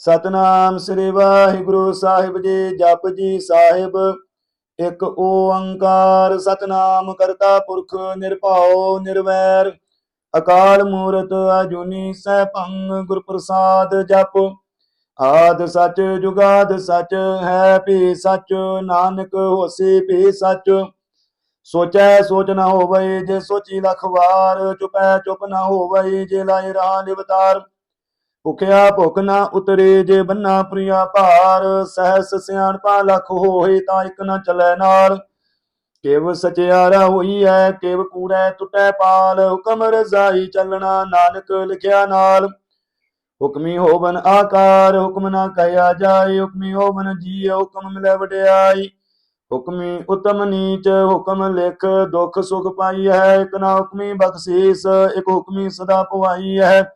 ਸਤਨਾਮ ਸ੍ਰੀ ਵਾਹਿਗੁਰੂ ਸਾਹਿਬ ਜੀ, ਜਪ ਜੀ ਸਾਹਿਬ। ਇੱਕ ਓੰਕਾਰ ਸਤਨਾਮ ਕਰਤਾ ਪੁਰਖ ਨਿਰਭਉ ਨਿਰਵੈਰ। ਅਕਾਲ ਮੂਰਤ ਅਜੂਨੀ ਸੈਭੰ ਗੁਰ ਪ੍ਰਸਾਦ ਜਪ। ਆਦ ਸਚ ਜੁਗਾਦ ਸਚ ਹੈ ਭੀ ਸਚ, ਨਾਨਕ ਹੋਸੀ ਭੀ ਸੱਚ। ਸੋਚੈ ਸੋਚ ਨਾ ਹੋਵਈ, ਜੇ ਸੋਚੀ ਲਖ ਵਾਰ ਚੁਪੈ ਚੁਪ ਨਾ ਹੋਵਈ, ਜੇ ਲਾਇ ਰਾਹ ਨਿਵਤਾਰ। ਭੁਖਿਆ ਭੁਖ ਨਾ ਉਤਰੇ ਜੇ ਬੰਨਾ ਪ੍ਰਿਆ ਭਾਰ, ਸਹਿਸ ਸਿਆਣਪਾ ਲਖ ਹੋਏ ਤਾਂ ਇਕ ਨਾ ਚੱਲੈ ਨਾਲ। ਕੇਵ ਸਚਿਆਰਾ ਹੋਈ ਐ, ਕਿਵ ਕੂੜੈ ਟੁੱਟੈ ਪਾਲ, ਹੁਕਮ ਰਜ਼ਾਈ ਚੱਲਣਾ ਨਾਨਕ ਲਿਖਿਆ ਨਾਲ। ਹੁਕਮੀ ਹੋਵਨ ਆਕਾਰ, ਹੁਕਮ ਨਾ ਕਹਿਆ ਜਾਏ, ਹੁਕਮੀ ਹੋਵਨ ਜੀ ਹੁਕਮ ਮਿਲੈ ਵਡਿਆਈ। ਹੁਕਮੀ ਉਤਮ ਨੀਚ, ਹੁਕਮ ਲਿਖ, ਦੁਖ ਸੁਖ ਪਾਈ ਹੈ, ਇਕ ਨਾ ਹੁਕਮੀ ਬਖਸ਼ੀਸ, ਇਕ ਹੁਕਮੀ ਸਦਾ ਪਵਾਈ ਹੈ।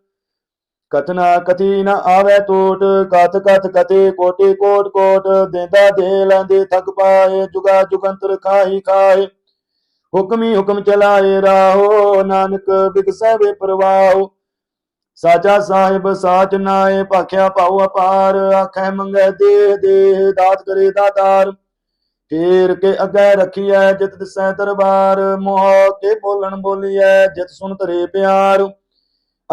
ਕਥਨਾ ਕਥੀ ਨ ਆਵੇ ਟੋਟ, ਕਥ ਕਥ ਕਤੇ ਕੋਟि ਕੋਟ ਕੋਟ, ਦੇਂਦਾ ਦੇ ਲੈਂਦੇ ਥਕ ਪਾਏ, ਜੁਗਾ ਜੁਗੰਤਰ ਖਾਹੀ ਖਾਏ ਹੁਕਮੀ ਹੁਕਮ ਚਲਾਏ ਰਾਹੋ, ਨਾਨਕ ਬਿਗਸੈ ਵੇ ਪ੍ਰਵਾਹੋ। ਸਾਚਾ ਸਾਹਿਬ ਸਾਚ ਨਾਏ, ਭਾਖਿਆ ਪਾਉ ਅਪਾਰ, ਆਖੈ ਮੰਗੈ ਦੇਹ ਦੇਹ ਦਾਤ ਕਰੇ ਦਾਤਾਰ। ਫੇਰ ਕੇ ਅੱਗੇ ਰਖੀਐ ਜਿਤ ਦਿਸੈ ਦਰਬਾਰ, ਮੋਹ ਕੇ ਬੋਲਣ ਬੋਲੀਐ, ਜਿਤ ਸੁਣ ਤਰੇ ਪਿਆਰ।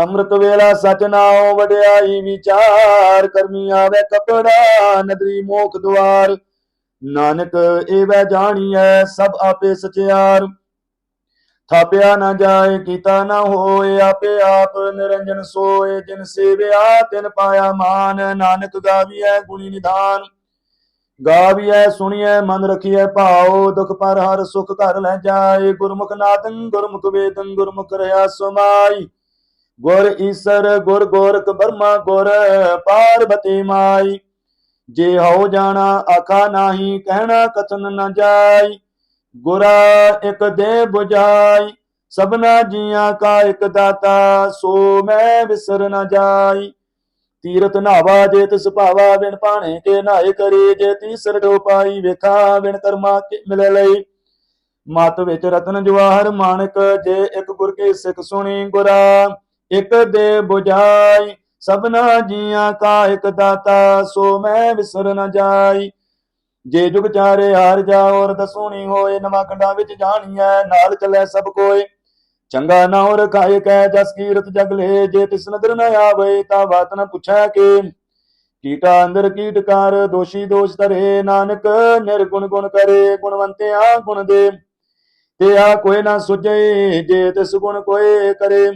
ਅੰਮ੍ਰਿਤ ਵੇਲਾ ਸਚ ਨਾਉ ਵਡਿਆਈ ਵਿਚਾਰ, ਕਰਮੀ ਆਵੇ ਕਪੜਾ, ਨਦਰੀ ਮੋਖ ਦੁਆਰ। ਨਾਨਕ ਏਵੈ ਜਾਣੀਐ ਸਭ ਆਪੇ ਸਚਿਆਰ। ਥਾਪਿਆ ਨਾ ਜਾਏ, ਕੀਤਾ ਨਾ ਹੋਏ, ਆਪੇ ਆਪ ਨਿਰੰਜਨ ਸੋਏ। ਜਿਨ ਸੇਵਿਆ, ਤਿਨ ਪਾਇਆ ਮਾਨ, ਨਾਨਕ ਗਾਵੀਐ ਗੁਣੀ ਨਿਧਾਨ। ਗਾਵੀਐ, ਸੁਣੀਐ, ਮਨ ਰਖੀਐ ਭਾਉ, ਦੁਖ ਪਰ ਹਰ ਸੁਖ ਘਰ ਲੈ ਜਾਏ। ਗੁਰਮੁਖ ਨਾਦੰ, ਗੁਰਮੁਖ ਵੇਦੰ, ਗੁਰਮੁਖ ਰਹਾ ਸਮਾਈ। ਗੁਰ ਈਸਰ, ਗੁਰ ਗੋਰਖ ਬਰਮਾ, ਗੁਰ ਪਾਰਬਤੀ ਮਾਈ। ਜੇ ਹਉ ਜਾਣਾ, ਆਖਾ ਨਾਹੀ, ਕਹਿਣਾ ਕਥਨ ਨਾ ਜਾਈ। ਗੁਰਾ ਇਕ ਦੇ 부ਝਾਈ ਸਭਨਾ ਜੀਆਂ ਕਾ ਇਕ ਦਾਤਾ, ਸੋ ਮੈਂ ਵਿਸਰ ਨ ਜਾਈ। ਤੀਰਥ ਨਾਵਾ ਜੇ ਤਿਸ ਭਾਵਾ, ਬਿਨ ਪਾਣੇ ਕੇ ਨਾਏ ਕਰੇ, ਜੇ ਤੀਸਰ ਢੋ ਪਾਈ ਵੇਖਾ, ਬਿਨ ਕਰਮਾ ਕੇ ਮਿਲੇ ਲਈ। ਮਤ ਵਿੱਚ ਰਤਨ ਜਵਾਹਰ ਮਾਨਕ, ਜੇ ਇੱਕ ਗੁਰ ਕੇ ਸਿੱਖ ਸੁਣੀ ਗੁਰਾ। ਇਕ ਦੇ 부ਝਾਈ ਸਭਨਾ ਜੀਆਂ ਕਾ ਇਕ ਦਾਤਾ, ਸੋ ਮੈਂ ਵਿਸਰ ਨ ਜਾਈ। ਜੇ ਜੁਗ ਚਾਰੇ ਹਾਰ ਜਾਓ ਔਰ ਦਸੂਣੀ ਹੋਏ, ਨਵਾਂ ਕੰਡਾ ਵਿੱਚ ਜਾਣੀਐ, ਨਾਲ ਚੱਲੇ ਸਭ ਕੋਏ। ਚੰਗਾ ਨਾ ਹੋ ਰਖਾਏ ਕੈ ਜਸ ਕੀਰਤ ਜਗ ਲੈ, ਜੇ ਤਿਸ ਨਦਰ ਨ ਆਵੇ, ਤਾਂ ਬਾਤ ਨ ਪੁੱਛੈ ਕੇ। ਕੀਟਾ ਅੰਦਰ ਕੀਟਕਾਰ ਦੋਸ਼ੀ ਦੋਸ਼ ਧਰੇ, ਨਾਨਕ ਨਿਰਗੁਣ ਗੁਣ ਕਰੇ, ਗੁਣਵੰਤਿਆ ਗੁਣ ਦੇ। ਤੇ ਆ ਕੋਈ ਨਾ ਸੁਝੇ, ਜੇ ਤਿਸ ਗੁਣ ਕੋਏ ਕਰੇ।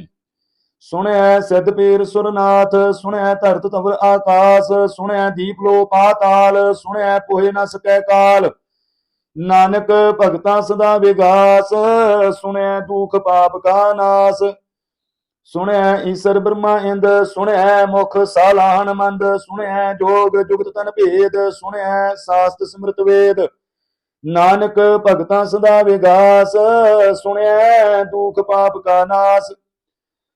ਸੁਣਿਆ ਸਿੱਧ ਪੀਰ ਸੁਰਨਾਥ ਸੁਣਿਆ ਧਰਤ ਤਵਰ ਆਕਾਸ ਸੁਣਿਆ ਦੀਪ ਲੋ ਪਾਤਾਲ ਸੁਣਿਆ ਪੋਹੇ ਨ ਸਕੈ ਕਾਲ। ਨਾਨਕ ਭਗਤਾਂ ਸਦਾ ਵਿਗਾਸ ਸੁਣਿਆ ਦੁਖ ਪਾਪ ਕਾ ਨਾਸ। ਸੁਣਿਆ ਈਸ਼ਰ ਬ੍ਰਹਮਾ ਇੰਦ ਸੁਣਿਆ ਮੁਖ ਸਾਲਾਨ ਮੰਦ ਸੁਣਿਆ ਜੋਗ ਜੁਗਤ ਤਨ ਭੇਦ ਸੁਣਿਆ ਸਾਸਤ ਸਮ੍ਰਿਤ ਵੇਦ। ਨਾਨਕ ਭਗਤਾਂ ਸਦਾ ਵਿਗਾਸ ਸੁਣਿਆ ਦੁਖ ਪਾਪ ਕਾ ਨਾਸ।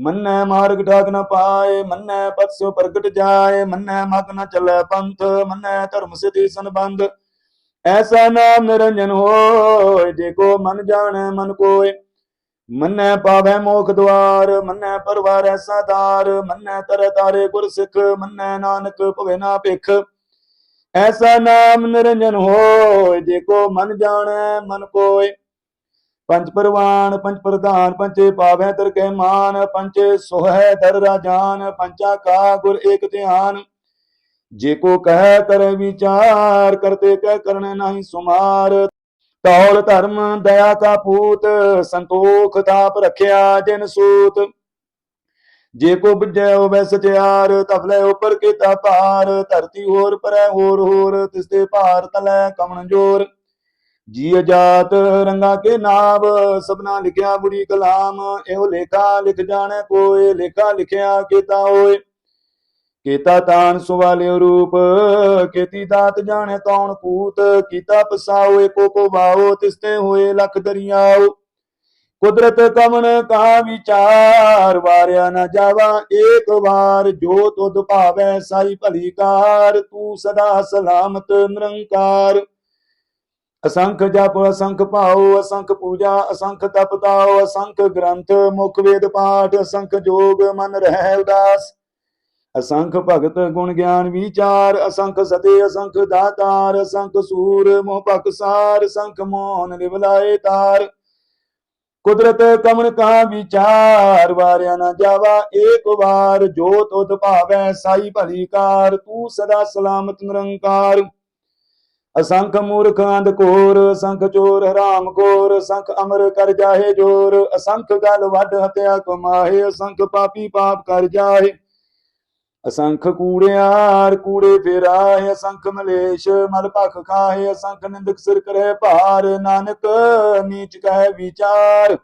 ਮੰਨੈ ਮਾਰਗ ਠਾਕ ਨ ਪਾਏ, ਮੰਨੈ ਪਤਸਿਓ ਪ੍ਰਗਟ ਜਾਏ, ਮੰਨੈ ਮਗ ਨ ਚੱਲੈ ਪੰਥ, ਮੰਨੈ ਧਰਮ ਸਿਧੀ ਸੰਬੰਧ। ਐਸਾ ਨਾਮ ਨਿਰੰਜਨ ਹੋਏ, ਜੇ ਕੋ ਮਨ ਜਾਣੈ ਮਨ ਕੋਏ। ਮੰਨੈ ਪਾਵੈ ਮੋਖ ਦਵਾਰ ਮੰਨੈ ਪਰਵਾਰ ਐਸਾ ਦਾਰ ਮੰਨੈ ਤਰ ਤਾਰੇ ਗੁਰ ਸਿੱਖ ਮੰਨੈ ਨਾਨਕ ਭਵੇ ਨਾ ਭਿਖ। ਐਸਾ ਨਾਮ ਨਿਰੰਜਨ ਹੋਏ, ਜੇ ਕੋ ਮਨ ਜਾਣੈ ਮਨ ਕੋਏ। ਪੰਜ ਪਰਵਾਨ, ਪੰਜ ਪ੍ਰਧਾਨ ਪੰਚੇ ਪਾਵੈ ਤਰ ਕੇ ਮਾਨ ਪੰਚੇ ਸੋਹੈ ਦਰ ਰਾਜਾਨ ਪੰਚਾ ਕਾ ਗੁਰ ਏਕ ਧਿਆਨ। ਜੇ ਕੋ ਕਹਿ ਕਰ ਵਿਚਾਰ, ਕਰਤੇ ਕਹਿ ਕਰਨੇ ਨਹੀਂ ਸੁਮਾਰ। ਤੌਲ ਧਰਮ ਦਇਆ ਕਾ ਪੂਤ, ਸੰਤੋਖ ਤਾਪ ਰਖਿਆ ਜਿਨ ਸੂਤ। ਜੇ ਕੋ ਬੁਝੈ ਹੋਵੇ ਸਚਿਆਰ ਤਫਲੇ ਉਪਰ ਕੀਤਾ ਭਾਰ। ਧਰਤੀ ਹੋਰ ਪਰੈ ਹੋਰ ਹੋਰ ਤਿਸਤੇ ਭਾਰ ਤਲੈ ਕਮਣ ਜੋਰ। ਜੀ ਅਜਾਤ ਰੰਗਾ ਕੇ ਨਾਮ ਸਭਨਾ ਲਿਖਿਆ ਬੁਰੀ ਕਲਾਮ, ਇਹੋ ਲੇਖਾ ਲਿਖ ਜਾਣੈ ਕੋਏ, ਲੇਖਾ ਲਿਖਿਆ ਕੀਤਾ ਹੋਏ। ਕੀਤਾ ਤਾਨ ਸੁਵਾਲਿਓ ਰੂਪ ਕੀਤੀ ਦਾਤ ਜਾਣੇ ਕੌਣ ਕੂਤ, ਕੀਤਾ ਪਸਾਓ ਏਕੋ ਕੋ ਵਾਓ ਤਿਸਤੇ ਹੋਏ ਲਖ ਦਰਿਆਓ। ਕੁਦਰਤ ਕਮਨ ਕਾ ਵਿਚਾਰ, ਵਾਰਿਆ ਨਾ ਜਾਵਾ ਏਕ ਵਾਰ, ਜੋ ਤੁਧ ਭਾਵੈ ਸਾਈ ਭਲੀ ਕਾਰ, ਤੂੰ ਸਦਾ ਸਲਾਮਤ ਨਿਰੰਕਾਰ। ਅਸੰਖ ਜਪ, ਅਸੰਖ ਭਾਉ, ਅਸੰਖ ਪੂਜਾ, ਅਸੰਖ ਤਪ ਤਾਉ, ਅਸੰਖ ਗ੍ਰੰਥ, ਮੁਖ ਵੇਦ ਪਾਠ, ਅਸੰਖ ਜੋਗ, ਮਨ ਰਹਿ ਉਦਾਸ। ਅਸੰਖ ਭਗਤ ਗੁਣ ਗਿਆਨ ਵਿਚਾਰ, ਅਸੰਖ ਸਤੇ, ਅਸੰਖ ਦਾਤਾਰ, ਅਸੰਖ ਸੂਰ, ਮੋਹ ਪਕਸਾਰ ਅਸੰਖ ਮੋਹਨ ਨਿਵਲਾਏ ਤਾਰ। ਕੁਦਰਤ ਕਮਨ ਕਾ ਵਿਚਾਰ, ਵਾਰਿਆ ਨਾ ਜਾਵਾ ਏਕ ਵਾਰ, ਜੋ ਤੁਧ ਭਾਵੈ ਸਾਈ ਭਲੀ ਕਾਰ, ਤੂੰ ਸਦਾ ਸਲਾਮਤ ਨਿਰੰਕਾਰ। ਅਸੰਖ ਮੂਰਖ ਅੰਧਕੋਰ ਅਸੰਖ ਚੋਰ ਹਰਾਮ ਖੋਰ ਅਸੰਖ ਅਮਰ ਕਰ ਜਾਹੇ ਜੋਰ, ਅਸੰਖ ਗਲ ਵੱਡ ਹਤਿਆ ਕਮਾਹੇ, ਅਸੰਖ ਪਾਪੀ ਪਾਪ ਕਰ ਜਾਹੇ। ਅਸੰਖ ਕੂੜਿਆਰ ਕੂੜੇ ਫੇਰਾਏ ਅਸੰਖ ਮਲੇਸ਼ ਮਲ ਭਖ ਖਾਏ ਅਸੰਖ ਨਿੰਦਕ ਸਿਰ ਕਰੇ ਭਾਰ, ਨਾਨਕ ਨੀਚ ਕਹਿ ਵਿਚਾਰ।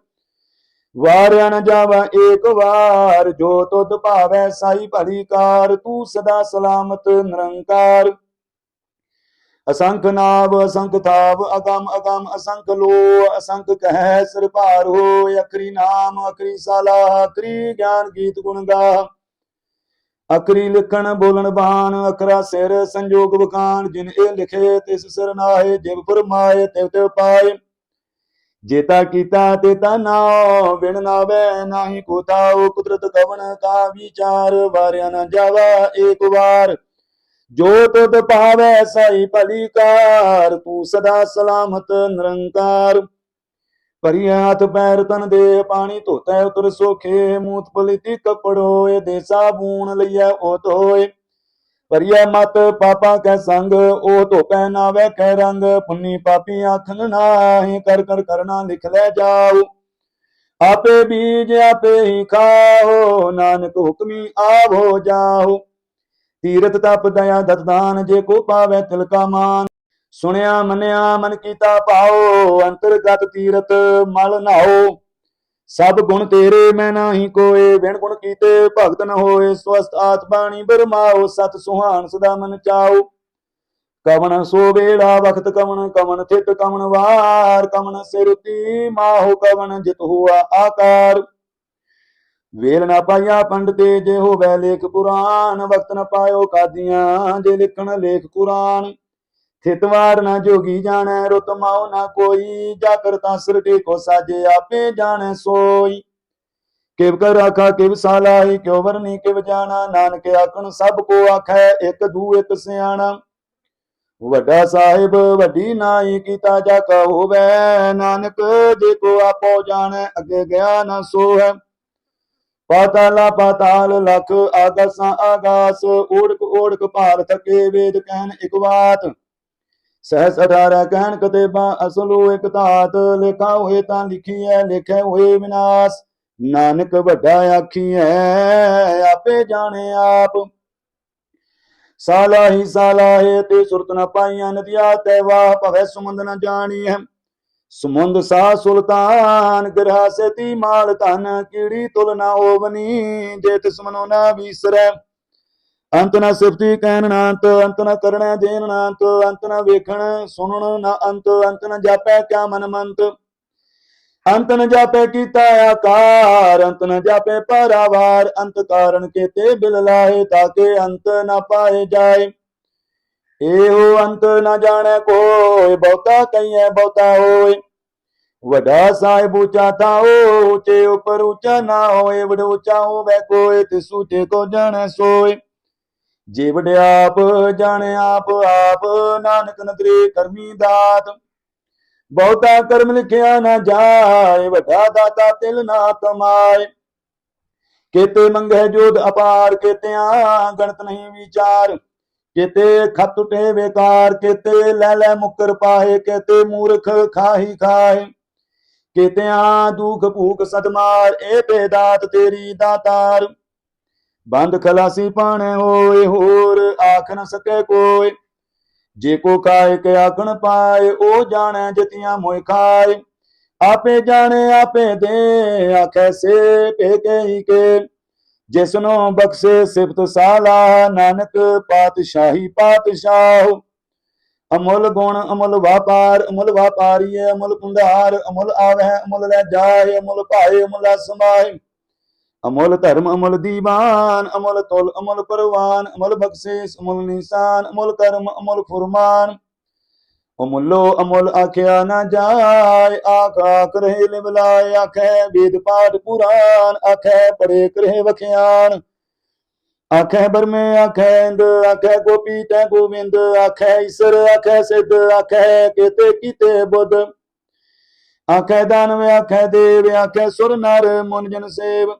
ਵਾਰਿਆ ਨ ਜਾਵਾ ਏਕ ਵਾਰ, ਜੋ ਤੁਧ ਭਾਵੈ ਸਾਈ ਭਲੀ ਕਾਰ, ਤੂੰ ਸਦਾ ਸਲਾਮਤ ਨਿਰੰਕਾਰ। ਅਸੰਖ ਨਾਵ, ਅਸੰਖ ਥਾਵ, ਅਗਮ ਅਗਮ, ਅਸੰਖ ਲੋ ਅਸੰਖ ਕਹਿ ਸਿਰ ਭਾਰ ਹੋ, ਅਖਰੀ ਨਾਮ, ਅਖਰੀ ਸਾਲਾ, ਅਖਰੀ ਗਿਆਨ ਗੀਤ ਗੁਣ ਗਾ। ਅਕਰੀ ਲਿਖਣ, ਬੋਲਣ ਬਾਣ ਅਕਰਾ ਸਿਰ, ਸੰਜੋਗ ਵਕਾਨ ਜਿਨ ਇਹ ਲਿਖੇ, ਤਿਸ ਸਿਰ ਨਾਏ ਜਿਵ ਫਰਮਾਏ ਤਿਵ ਤਿਵ ਪਾਏ। ਜੇਤਾ ਕੀਤਾ, ਤੇ ਨਾਉ ਵਿਣ ਨਾਵੇ, ਨਾਹੀ ਕੋ ਤਾਉ ਕੁਦਰਤ ਕਵਨ ਕਾ ਵਿਚਾਰ, ਵਾਰਿਆ ਨਾ ਜਾਵਾ ਏਕ ਵਾਰ। ਜੋ ਤੁਧ ਪਾਵੈ ਸਾਈ ਭਲੀ ਕਾਰ ਤੂੰ ਸਦਾ ਸਲਾਮਤ ਨਿਰੰਕਾਰ। ਭਰੀਆ ਹੱਥ ਪੈਰ ਤਨ ਦੇ ਪਾਣੀ, ਧੋਤੈ ਉਤਰ ਸੋਖੇ ਮੂਤ ਪਲਿਤੀ ਕਪੜੋ ਦੇ ਸਾਬੂਨ ਲਈਐ ਉਹ ਧੋਏ। ਭਰੀਆ ਮਤ ਪਾਪਾ ਕੈ ਸੰਗ, ਉਹ ਧੋਪੈ ਨਾ ਵੇਖੈ ਰੰਗ। ਪੁੰਨੀ ਪਾਪੀ ਆਖਨ ਨਾਹੀ, ਕਰ ਕਰ ਕਰਨਾ ਲਿਖ ਲੈ ਜਾਓ। ਆਪੇ ਬੀਜ ਆਪੇ ਹੀ ਖਾਓ, ਨਾਨਕ ਹੁਕਮੀ ਆਵੋ ਜਾਓ। ਤੀਰਤ ਤਪ ਦਇਆ ਦਤਦਾਨ ਜੇ ਕੋ ਪਾਵੇ ਤਿਲਕਾ ਮਾਨ। ਸੁਣਿਆ ਮੰਨਿਆ ਮਨ ਕੀਤਾ ਭਾਉ, ਅੰਤਰਗਤ ਤੀਰਤ ਮਲ ਨਾਓ ਸਭ ਗੁਣ ਤੇਰੇ ਮੈਂ ਨਾਹੀ ਕੋਏ, ਬਿਨ ਗੁਣ ਕੀਤੇ ਭਗਤ ਨ ਹੋਏ। ਸਵਸਤ ਆਤ ਬਾਣੀ ਬਰਮਾਓ ਸਤ ਸੁਹਾਨ ਸਦਾ ਮਨ ਚਾਓ ਕਵਣ ਸੋ ਵੇੜਾ, ਵਖਤ ਕਵਣ ਕਵਣ ਥਿਤ ਕਵਣ ਵਾਰ। ਕਵਣ ਸਿਰਤੀ ਮਾਹੋ, ਕਵਣ ਜਿਤ ਹੁਆ ਆਕਾਰ। ਵੇਲ ਨਾ ਪਾਇਆ ਪੰਡਤੇ ਜੇ ਹੋਵੇ ਲੇਖ ਪੁਰਾਨ ਵਕਤ ਨਾ ਪਾਇਓ ਕਾਦੀਆਂ, ਜੇ ਲਿਖਣ ਲੇਖ ਕੁਰਾਨ। ਥਿਤਵਾਰ ਨਾ ਜੋਗੀ ਜਾਣੈ, ਰੁਤ ਮਾਉ ਨਾ ਕੋਈ, ਜਾ ਕਰਤਾ ਸਿਰ ਟੇਕੋ ਸਾਜੇ, ਆਪੇ ਜਾਣੈ ਸੋਈ। ਕਿਵ ਕਰ ਆਖਾ, ਕਿਵ ਸਾਲਾਈ ਕਿਉ ਵਰਨੀ, ਕਿਵ ਜਾਣਾ, ਨਾਨਕ ਆਖਣ, ਸਭ ਕੋ ਆਖੈ, ਇੱਕ ਦੂ, ਇੱਕ ਸਿਆਣਾ। ਵੱਡਾ ਸਾਹਿਬ, ਵੱਡੀ ਨਾਈ, ਕੀਤਾ ਜਾ ਕਾ ਨਾਨਕ ਜੇ ਕੋ ਆਪੋ ਜਾਣੈ, ਅੱਗੇ ਗਿਆ ਨਾ ਸੋ ਹੈ ਪਾਤਾਲਾ ਪਾਤਾਲ ਲਖ ਆਗਾਸਾਂ ਆਗਾਸ ਓੜਕ ਓੜਕ ਭਾਰ ਥਕੇ ਵੇਦ ਕਹਿਣ ਇਕ ਬਾਤ। ਸਹਸ ਅਠਾਰਾ ਕਹਿਣ ਕਤੇਬਾ ਅਸਲੋ ਇਕ ਧਾਤ, ਲਿਖਾ ਹੋਏ ਤਾਂ ਲਿਖੀ ਹੈ ਲਿਖੇ ਹੋਏ ਵਿਨਾਸ਼। ਨਾਨਕ ਵੱਡਾ ਆਖੀ ਹੈ ਆਪੇ ਜਾਣੇ ਆਪ। ਸਾਲਾ ਹੀ ਸਾਲਾ ਹੈ ਤੇ ਸੁਰਤ ਨ ਪਾਈਆਂ ਨਦੀਆਂ, ਤੈ ਵਾਹ ਭਵੇ ਸੁਮੰਦ ਨ ਜਾਣੀ ਹੈ ਸਮੁੰਦ ਸਾ ਸੁਲਤਾਨ ਗ੍ਰਹ ਸਤੀ ਮਾਲ ਧਨ, ਕੀੜੀ ਤੁਲ ਨਾ ਹੋਵਨੀ ਜੇ ਤਿਸ ਮਨੋ ਨਾ ਵੀਸਰੈ। ਅੰਤ ਨਾ ਸਿਫਤੀ ਕਹਿਣ ਨਾ ਅੰਤ ਅੰਤ ਨਾ ਕਰਣਾ ਦੇਣ ਨਾ ਅੰਤ ਅੰਤ ਨਾ ਵੇਖਣ ਸੁਣਨ ਨਾ ਅੰਤ ਅੰਤ ਨਾ ਜਾਪੈ ਕਿਆ ਮਨ ਮੰਤ ਅੰਤ ਨ ਜਾਪੈ ਕੀਤਾ ਆਕਾਰ, ਅੰਤ ਨ ਜਾਪੈ ਪਰਾਵਾਰ, ਅੰਤ ਕਾਰਨ ਕੇਤੇ ਬਿਲ ਲਾਏ ਤਾਕੇ ਅੰਤ ਨ ਪਾਏ ਜਾਏ। ਇਹੋ ਅੰਤ ਨਾ ਜਾਣੈ ਕੋਈ, ਬਹੁਤਾ ਕਈਐ ਬਹੁਤਾ ਹੋਏ। ਵੱਡਾ ਸਾਹਿਬ ਉੱਚਾ ਥਾਓ ਉੱਚੇ ਉੱਪਰ ਉੱਚਾ ਨਾ ਹੋਏ। ਵਡ ਉੱਚਾ ਹੋਵੇ ਕੋਈ, ਤਿਸ ਉੱਚੇ ਕੋ ਜਾਣੈ ਸੋਏ। ਜੇ ਵਡਿਆਪ ਜਾਣੈ, ਆਪ ਆਪ ਨਾਨਕ ਨਦਰੀ ਕਰਮੀ ਦਾਤ। ਬਹੁਤਾ ਕਰਮ ਲਿਖਿਆ ਨਾ ਜਾਏ, ਵਡਾ ਦਾਤਾ ਤਿਲ ਨਾ ਕਮਾਏ। ਕੇਤੇ ਮੰਗੇ ਜੋਧ ਅਪਾਰ, ਕੇਤਿਆਂ ਗਣਤ ਨਹੀਂ ਵਿਚਾਰ। ਕੇਤੇ ਖਤ ਟੁਟੇ ਬੇਕਾਰ ਕੇਤੇ ਲੈ ਲੈ ਮੁਕਰ ਪਾਏ ਕੇਤੇ ਮੂਰਖ ਖਾਹੀ ਖਾਏ ਕੇਤਿਆਂ ਦੁਖ ਭੂਖ ਸਦਮਾਰ, ਇਹ ਤੇ ਤੇਰੀ ਦਾਤਾਰ ਬੰਦ ਖਲਾਸੀ ਪਾਣੇ ਹੋਏ, ਹੋਰ ਆਖ ਨ ਸਕੇ ਕੋਈ। ਜੇ ਕੋ ਕਾਇ ਕੇ ਆਖਣ ਪਾਏ, ਉਹ ਜਾਣੈ ਜਤੀਆਂ ਮੋਇ ਖਾਏ। ਆਪੇ ਜਾਣੇ, ਆਪੇ ਦੇ, ਆਖੈ ਸੇ ਪੇ ਹੀ ਕੇ। ਜਿਸਨੋ ਬਖਸ਼ੇ ਸਿਫਤ ਸਾਲਾ, ਨਾਨਕ ਪਾਤਸ਼ਾਹੀ ਪਾਤਸ਼ਾਹ। ਅਮੁੱਲ ਗੁਣ, ਅਮੁੱਲ ਵਪਾਰ, ਅਮੁੱਲ ਵਪਾਰੀਏ, ਅਮੁੱਲ ਪੁੰਧਾਰ ਅਮੁੱਲ ਆਵਹਿ, ਅਮੁੱਲ ਲੈ ਜਾਏ, ਅਮੁੱਲ ਭਾਏ, ਅਮੁੱਲ ਸਮਾਏ। ਅਮੁੱਲ ਧਰਮ, ਅਮੁੱਲ ਦੀਵਾਨ, ਅਮੁੱਲ ਤੁਲ, ਅਮੁੱਲ ਪਰਵਾਨ, ਅਮੁੱਲ ਬਖਸ਼ਿਸ਼, ਅਮੁੱਲ ਨਿਸ਼ਾਨ, ਅਮੁੱਲ ਕਰਮ, ਅਮੁੱਲ ਫੁਰਮਾਨ। ਅਮੁੱਲੋ ਅਮੁੱਲ ਆਖਿਆ ਨਾ ਜਾਏ, ਆਖ ਆਖ ਰਹੇ ਲਿਵਲਾਏ, ਆਖੈ ਵੇਦ ਪਾਠ ਪੁਰਾਨ ਆਖੈ ਪੜੇ ਕਰੇ ਵਖਿਆਨ ਆਖੈ ਬਰਮੇ, ਆਖੈ ਇੰਦ, ਆਖੈ ਗੋਪੀ ਤੈ ਗੋਵਿੰਦ, ਆਖੈ ਈਸ਼ਰ, ਆਖੈ ਸਿੱਧ, ਆਖੈ ਕੀਤੇ ਕੀਤੇ ਬੁੱਧ। ਆਖੈ ਦਾਨਵ, ਆਖੈ ਦੇਵ, ਆਖੈ ਸੁਰ ਨਰ ਮੁਨ ਜਨ ਸੇਵ।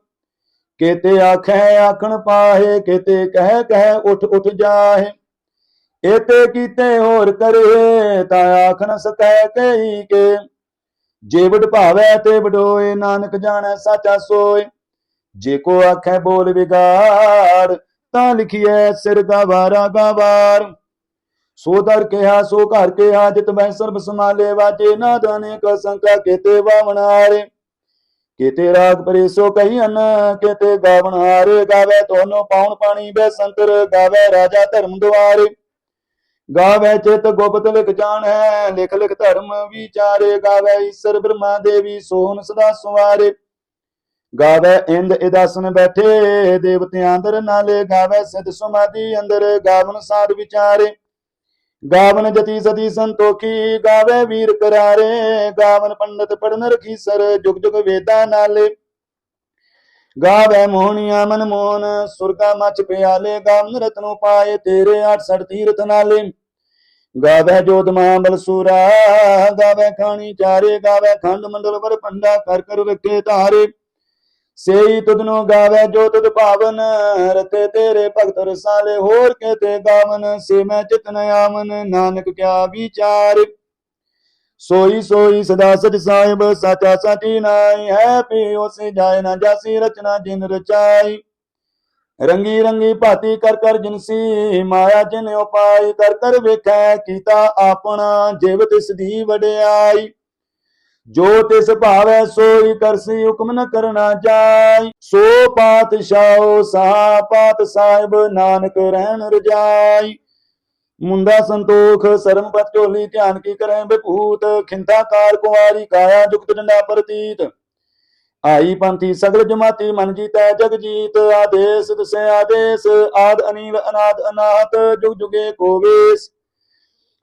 ਕੇਤੇ ਆਖੈ, ਆਖਣ ਪਾਹੇ, ਕਿਤੇ ਕਹਿ ਕਹਿ ਉਠ ਉਠ ਜਾਹੇ। ਇਤੇ ਕੀਤੇ ਹੋਰ ਕਰੇ, ਤਾਂ ਆਖ ਨ ਕਹੀ ਕੇ ਜੇ ਵਡ ਭਾਵੈ ਤੇ ਵਡੋਏ, ਨਾਨਕ ਜਾਣੈ ਸਾਚਾ ਸੋਏ। ਜੇ ਕੋ ਆਖੈ ਬੋਲ ਵਿਗਾੜ, ਤਾਂ ਲਿਖੀਐ ਸਿਰ ਗਵਾਰਾ ਗਵਾਰ। ਸੋ ਦਰ ਕਿਹਾ, ਸੋ ਘਰ ਕਿਹਾ, ਜਿਤ ਮੈਂ ਸਰਬ ਸਮਾਲੇ ਵਾਜੇ ਨਾ ਦਾਨੇ ਕ ਸੰਕਾ ਕੇਤੇ ਵਾਵਣਾਰੇ ਕੇਤੇ ਰਾਗ ਪਰੇ ਸੋ ਕਹੀ ਅਨ ਕੇਤੇ ਗਾਵਣ ਹਾਰੇ। ਗਾਵੇ ਤੋਨੋ ਪਾਉਣ ਪਾਣੀ, ਬੈ ਸੰਤਰ, ਗਾਵੇ ਰਾਜਾ ਧਰਮ ਦੁਆਰੇ। ਗਾਵੇ ਚਿਤ ਗੁਪਤ ਲਿਖ ਜਾਣੈ ਲਿਖ ਲਿਖ ਧਰਮ ਵਿਚਾਰੇ, ਗਾਵੇ ਈਸ਼ਰ ਬ੍ਰਹਮਾ ਦੇਵੀ ਸੋਹਣ ਸਦਾ ਸਵਾਰੇ। ਗਾਵੇ ਇੰਦ ਇਦਾਸਨ ਬੈਠੇ, ਦੇਵਤਿਆਂ ਅੰਦਰ ਨਾਲੇ ਗਾਵੇ ਸਿਧ ਸਮਾਧੀ ਅੰਦਰ, ਗਾਵਨ ਸਾਧ ਵਿਚਾਰੇ। ਗਾਵਨ ਜਤੀ ਸਤੀ ਸੰਤੋਖੀ, ਗਾਵੇ ਵੀਰ ਕਰਾਰੇ, ਗਾਵਨ ਪੰਡਤ ਪੜਨ ਰਖੀਸਰ ਜੁਗ ਜੁਗ ਵੇਦਾਂ ਨਾਲੇ। ਗਾਵੇ ਮੋਹਣੀਆਂ ਮਨ ਮੋਹਨ, ਸੁਰਗਾ ਮਚ ਪਿਆਲੇ ਗਾਵਨ ਰਤਨੋ ਪਾਏ ਤੇਰੇ 68 ਤੀਰਥ ਨਾਲੇ। ਗਾਵੇ ਜੋਤ ਮਾਮਲ ਗਾਵੇ ਖਾਣੀ ਚਾਰੇ, ਗਾਵੇ ਖੰਡ ਮੰਡਲ ਵਰ ਪੰਡਾ ਕਰ ਕਰ ਰੱਖੇ ਧਾਰੇ। ਸੇਈ ਤੁਧਨੋ ਗਾਵੇ ਜੋ ਤੁਧ ਭਾਵਨ, ਰਤੇ ਤੇਰੇ ਭਗਤ ਰਸਾਲੇ, ਹੋਰ ਕੇਤੇ ਗਾਵਨ, ਸੇ ਮੈਂ ਚਿਤਨ ਆਮਨ ਨਾਨਕ ਕਿਆ ਵਿਚਾਰ। ਸੋਈ ਸੋਈ ਸਦਾ ਸਚ ਸਾਹਿਬ, ਸਾਚਾ ਸਾਚੀ ਨਾਈ ਹੈ ਪੀ ਉਸੇ ਜਾਏ ਨਾ ਜਾਸੀ ਰਚਨਾ ਜਿਨ ਰਚਾਈ। ਰੰਗੀ ਰੰਗੀ ਭਾਤੀ ਕਰ ਕਰ ਜਿਨਸੀ ਮਾਇਆ ਜਿਨ ਉਪਾਈ, ਕਰ ਕਰ ਵੇਖੈ ਕੀਤਾ ਆਪਣਾ, ਜਿਵ ਤਿਸ ਦੀ ਵਡਿਆਈ। ਜੋ ਤਿਸ ਭਾਵੈ ਸੋਈ ਕਰਸੀ ਹੁਕਮ ਨ ਕਰਨਾ ਜਾਈ। ਸੋ ਪਾਤਸ਼ਾਹੋ, ਸਹਾ ਪਾਤ ਸਾਹਿਬ, ਨਾਨਕ ਰਹਿਣ ਰਜਾਈ। ਮੁੰਡਾ ਸੰਤੋਖ, ਸਰਮ ਝੋਲੀ, ਧਿਆਨ ਕੀ ਕਰੈ ਬਿਭੂਤ ਖਿੰਤਾ ਕਾਰ ਕੁਵਾਰੀ, ਕਾਇਆ ਜੁਗਤ ਡੰਡਾ ਪ੍ਰਤੀਤ ਆਈ ਪੰਥੀ ਸਗਲ ਜਮਾਤੀ, ਮਨ ਜੀਤੈ ਜਗ ਜੀਤ, ਆਦੇਸ ਦਸੇ ਆਦੇਸ, ਆਦ ਅਨੀਲ, ਅਨਾਦ ਅਨਾਹਤ, ਜੁਗ ਜੁਗੇ ਕੋਵੇਸ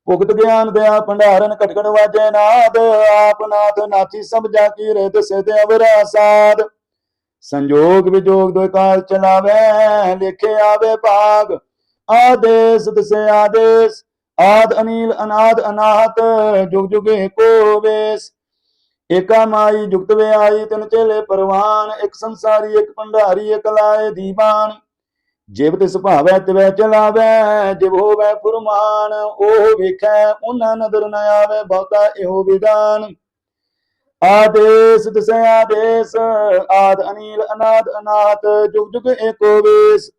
ਭੁਗਤ ਗਿਆਨ ਦਿਆ ਭੰਡਾਰਨ ਕਟਕੜ ਵਾਜੈ ਨਾਦ, ਆਪ ਨਾਥ ਨਾਥੀ ਸਭ ਜਾ ਕੀ ਰਹਿ ਦਸੇ ਤੇ ਅਵਰਾ ਸਾਧ ਸੰਜੋਗ ਵਿਜੋਗ ਦੋਇ ਕਾਲ ਚਲਾਵੇ, ਲਿਖੇ ਆਵੇ ਭਾਗ। ਆਦੇਸ, ਦਸੇ ਆਦੇਸ, ਆਦ ਅਨੀਲ, ਅਨਾਦ, ਅਨਾਹਤ, ਜੁਗ ਜੁਗੇ ਕੋ ਵੇਸ। ਏਕਾ ਮਾਈ, ਜੁਗਤ ਵੇ ਆਈ ਤਿਨ ਚੇਲੇ ਪਰਵਾਨ, ਇੱਕ ਸੰਸਾਰੀ, ਇੱਕ ਭੰਡਾਰੀ, ਇੱਕ ਲਾਏ ਦੀਵਾਨ। ਜਿਵ ਤਿਸ ਭਾਵੈ, ਤਿਵੈ ਚਲਾਵੈ, ਜਿਵ ਹੋਵੈ ਫੁਰਮਾਨ, ਉਹ ਵੇਖੈ, ਉਹਨਾਂ ਨਦਰ ਨ ਆਵੇ, ਬਹੁਤਾ ਇਹੋ ਵਿਧਾਨ। ਆਦੇਸ ਤਿਸੈ ਆਦੇਸ, ਆਦ ਅਨੀਲ, ਅਨਾਦ, ਅਨਾਹਤ, ਜੁਗ ਜੁਗ ਏਕੋ ਵੇਸ।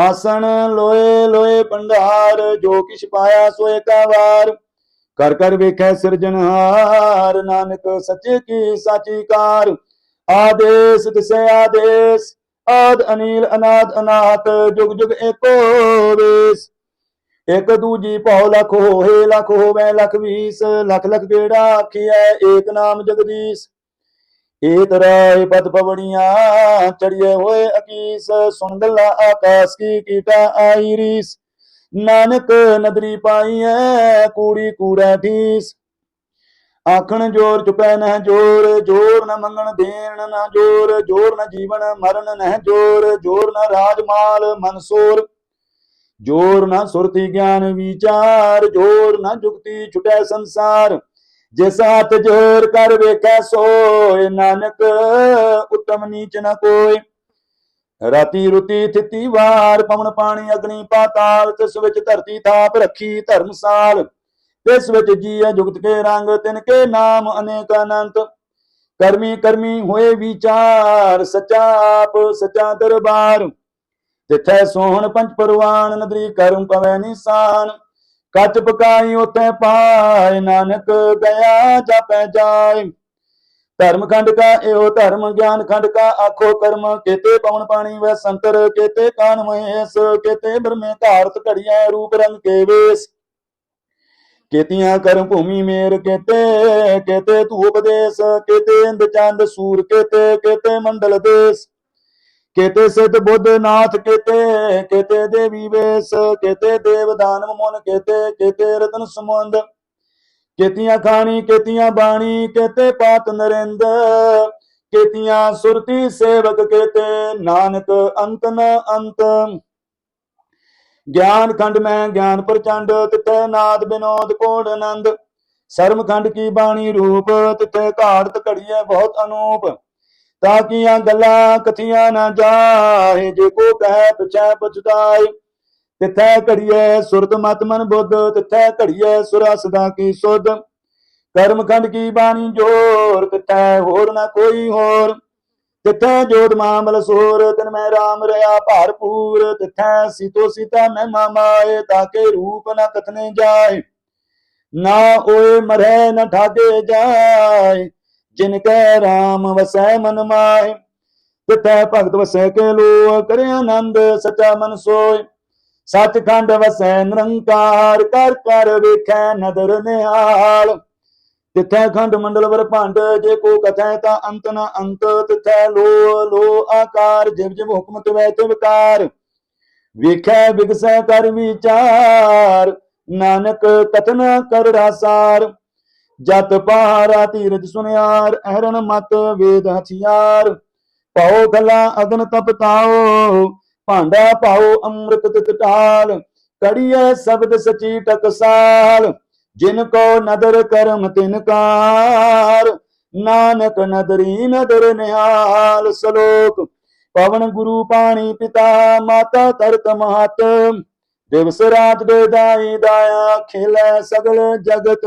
ਆਸਣ ਲੋਏ ਲੋਏ ਭੰਡਾਰ, ਜੋ ਕਿਛ ਪਾਇਆ ਸੋ ਏਕਾ ਵਾਰ ਕਰ ਕਰ ਵੇਖੈ ਸਿਰਜਣਹਾਰ ਨਾਨਕ ਸੱਚੇ ਕੀ ਸਾਚੀ ਕਾਰ। ਆਦੇਸ ਤਿਸੈ ਆਦੇਸ, ਆਦ ਅਨੀਲ, ਅਨਾਦ ਅਨਾਹਤ ਜੁਗ ਜੁਗ ਏਕੋ ਵੇਸ। ਇਕ ਦੂਜੀ ਭਉ ਲਖ ਹੋਏ, ਲਖ ਹੋਵੇ, ਲਖ ਵੀਸ, ਲਖ ਲਖ ਗੇੜਾ ਆਖੀਐ, ਏਕ ਨਾਮ ਜਗਦੀਸ਼। ਏਕ ਰਾਏ ਪਦ ਪਵੜੀਆਂ ਚੜੀਏ ਹੋਏ ਅਕੀਸ, ਸੁਣ ਗੱਲਾਂ ਆਕਾਸ ਕੀ ਕੀਟਾ ਆਈ ਰੀਸ। ਨਾਨਕ ਨਦਰੀ ਪਾਈਐ, ਕੂੜੀ ਕੂੜੈ ਠੀਸ। ਆਖਣ ਜੋਰ ਚੁਪੈ ਨਹਿ ਜੋਰ ਜੋਰ ਨ ਮੰਗਣ ਦੇਣ ਨਾ ਜੋਰ ਜੋਰ ਨ ਜੀਵਨ ਮਰਨ ਨਹਿ ਜੋਰ ਜੋਰ ਨ ਰਾਜ ਮਾਲ ਮਨਸੂਰ ਜੋਰ ਨ ਸੁਰਤੀ ਗਿਆਨ ਵਿਚਾਰ, ਜੋਰ ਨ ਜੁਗਤੀ ਛੁਟੈ ਸੰਸਾਰ। ਜਿਸ ਹੱਥ ਜੋਰ ਕਰ ਵੇਖੈ ਸੋਏ ਨਾਨਕ, ਉਤਮ ਨੀਚ ਨ ਕੋਈ। ਰਾਤੀ ਰੁਤੀ ਥਿਤੀ ਵਾਰ, ਪਵਨ ਪਾਣੀ ਅਗਨੀ ਪਾਤਾਲ, ਤਿਸ ਵਿੱਚ ਧਰਤੀ ਥਾਪ ਰੱਖੀ ਧਰਮਸਾਲ ਤਿਸ ਵਿੱਚ ਜੀਐ ਜੁਗਤ ਕੇ ਰੰਗ, ਤਿਨ ਕੇ ਨਾਮ ਅਨੇਕ ਅਨੰਤ। ਕਰਮੀ ਕਰਮੀ ਹੋਏ ਵਿਚਾਰ, ਸਚਾ ਆਪ, ਸਚਾ ਦਰਬਾਰ। ਤਿਥੈ ਸੋਹਣ ਪੰਜ ਪਰਵਾਨ, ਨਦਰੀ ਕਰਮ ਪਵੈ ਨਿਸਾਨ। ਕੱਚ ਪਕਾਈ ਉਥੇ ਪਾਏ, ਨਾਨਕ ਗਿਆ ਜਾਪੈ ਜਾਏ। ਧਰਮ ਖੰਡ ਕਾ ਇਹੋ ਧਰਮ, ਗਿਆਨ ਖੰਡ ਕਾ ਆਖੋ ਕਰਮ। ਕੇਤੇ ਪਵਨ ਪਾਣੀ ਵੈ ਸੰਤਰ, ਕੇਤੇ ਕਾਨ ਮਹੇਸ਼, ਕੇਤੇ ਬ੍ਰਹਮੇ ਧਾਰਤ ਘੜੀਐ ਰੂਪ ਰੰਗ ਕੇ ਵੇਸ। ਕੇਤੀਆਂ ਕਰਮ ਭੂਮੀ ਮੇਰ ਕੇਤੇ ਕੇਤੇ ਤੂ ਉਪਦੇਸ ਕੇਤੇ ਇੰਦ ਚੰਦ ਸੂਰ ਕੇਤੇ ਕੇਤੇ ਮੰਡਲ ਦੇਸ। ਕੇਤੇ ਸਿੱਧ ਬੁੱਧ ਨਾਥ ਕੇਤੇ ਕੇਤੇ ਦੇਵੀ ਵੇਸ ਕੇਤੇ ਦੇਵ ਦਾਨਵ ਮਨ ਕੇਤੇ ਕੇਤੇ ਰਤਨ ਸਮੁੰਦ। ਕੇਤੀਆਂ ਖਾਣੀ ਕੇਤੀਆਂ ਬਾਣੀ ਕੇਤੇ ਪਾਤ ਨਰਿੰਦ। ਕੇਤੀਆਂ ਸੁਰਤੀ ਸੇਵਕ ਕੇਤੇ ਨਾਨਕ ਅੰਤ ਨ ਅੰਤ। ਗਿਆਨ ਖੰਡ ਮੈਂ ਗਿਆਨ ਪ੍ਰਚੰਡ ਤਿਤੈ ਨਾਦ ਬਿਨੋਦ ਕੋੜ ਆਨੰਦ। ਸਰਮ ਖੰਡ ਕੀ ਬਾਣੀ ਰੂਪ ਤਿਤੈ ਘਾੜਤ ਘੜੀਐ ਬਹੁਤ ਅਨੂਪ। ਤਾਂ ਕੀਆਂ ਗੱਲਾਂ ਕਥੀਆਂ ਨਾ ਜਾਏ ਜੇ ਕੋ ਕਹਿ ਪੁੱਛੈ ਪੁੱਛਦਾਈ ਤਿਥੈ ਘੜੀਐ ਸੁਰਤ ਮਤ ਮਨ ਬੁੱਧ, ਤਿਥੈ ਘੜੀਐ ਸੁਰਾ ਸਦਾ ਕੀ ਸੁਧ। ਕਰਮ ਖੰਡ ਕੀ ਬਾਣੀ ਜੋਰ, ਤਿਥੈ ਹੋਰ ਨਾ ਕੋਈ ਹੋਰ। ਤਿਥੈ ਜੋਤ ਮਾਮਲ ਸੋਰ, ਤਨ ਮੈਂ ਰਾਮ ਰਿਆ ਭਰਪੂਰ। ਤਿਥੈ ਸੀਤੋ ਸੀਤਾ ਮੈਂ ਮਾਮਾਏ ਤਾਕੇ ਰੂਪ ਨਾ ਕਥਨੇ ਜਾਏ। ਨਾ ਓਏ ਮਰੈ ਨਾ ਠਾਗੇ ਜਾਏ। ਜਿਨ ਕੈ ਰਾਮ ਵਸੈ ਮਨ ਮਾਏ ਤਿਥੈ ਭਗਤ ਵਸੈ ਕੇ ਲੋ ਕਰੇ ਆਨੰਦ ਸਚਾ ਮਨ ਸੋਏ ਸਚਖੰਡ ਵਸੈ ਨਿਰੰਕਾਰ, ਕਰ ਕਰ ਵੇਖੈ ਨਦਰ ਨਿਹਾਲ। ਤਿਥੈ ਖੰਡ ਮੰਡਲ ਵਰ ਭੰਡ, ਜੇ ਕੋ ਕਥੈ ਤਾਂ ਅੰਤ ਨ ਅੰਤ। ਤਿਥੈ ਲੋ ਲੋ ਆਕਾਰ, ਜਿਵ ਜਿਵ ਹੁਕਮ ਤਵੈ ਤਿਵਕਾਰ ਵੇਖੈ ਵਿਗਸੈ ਕਰ ਵਿਚਾਰ, ਨਾਨਕ ਕਥਨ ਕਰ ਰਾਸਾਰ। ਜਤ ਪਹਾਰਾ ਧੀਰਜ ਸੁਨਿਆਰ ਅਹਰਨ ਮਤ ਵੇਦ ਹਥਿਆਰ। ਪਾਓ ਗਲਾ ਅਗਨ ਤਪਤਾਓ ਭਾਂਡਾ ਪਾਓ ਅੰਮ੍ਰਿਤ ਤਿਤ ਢਾਲ। ਕੜੀਐ ਸ਼ਬਦ ਸਚੀ ਟਕਸਾਲ, ਜਿਨ ਕੋ ਨਦਰ ਕਰਮ ਤਿਨ ਕਾਰ। ਨਾਨਕ ਨਦਰੀ ਨਦਰ ਨਿਹਾਲ ਸਲੋਕ, ਪਵਨ ਗੁਰੂ ਪਾਣੀ ਪਿਤਾ, ਮਾਤਾ ਤਰਤ ਮਹਤ। ਦਿਵਸ ਰਾਤ ਦੇ ਦਾਈ ਦਾਇਆ ਖੇਲੇ ਸਗਲ ਜਗਤ।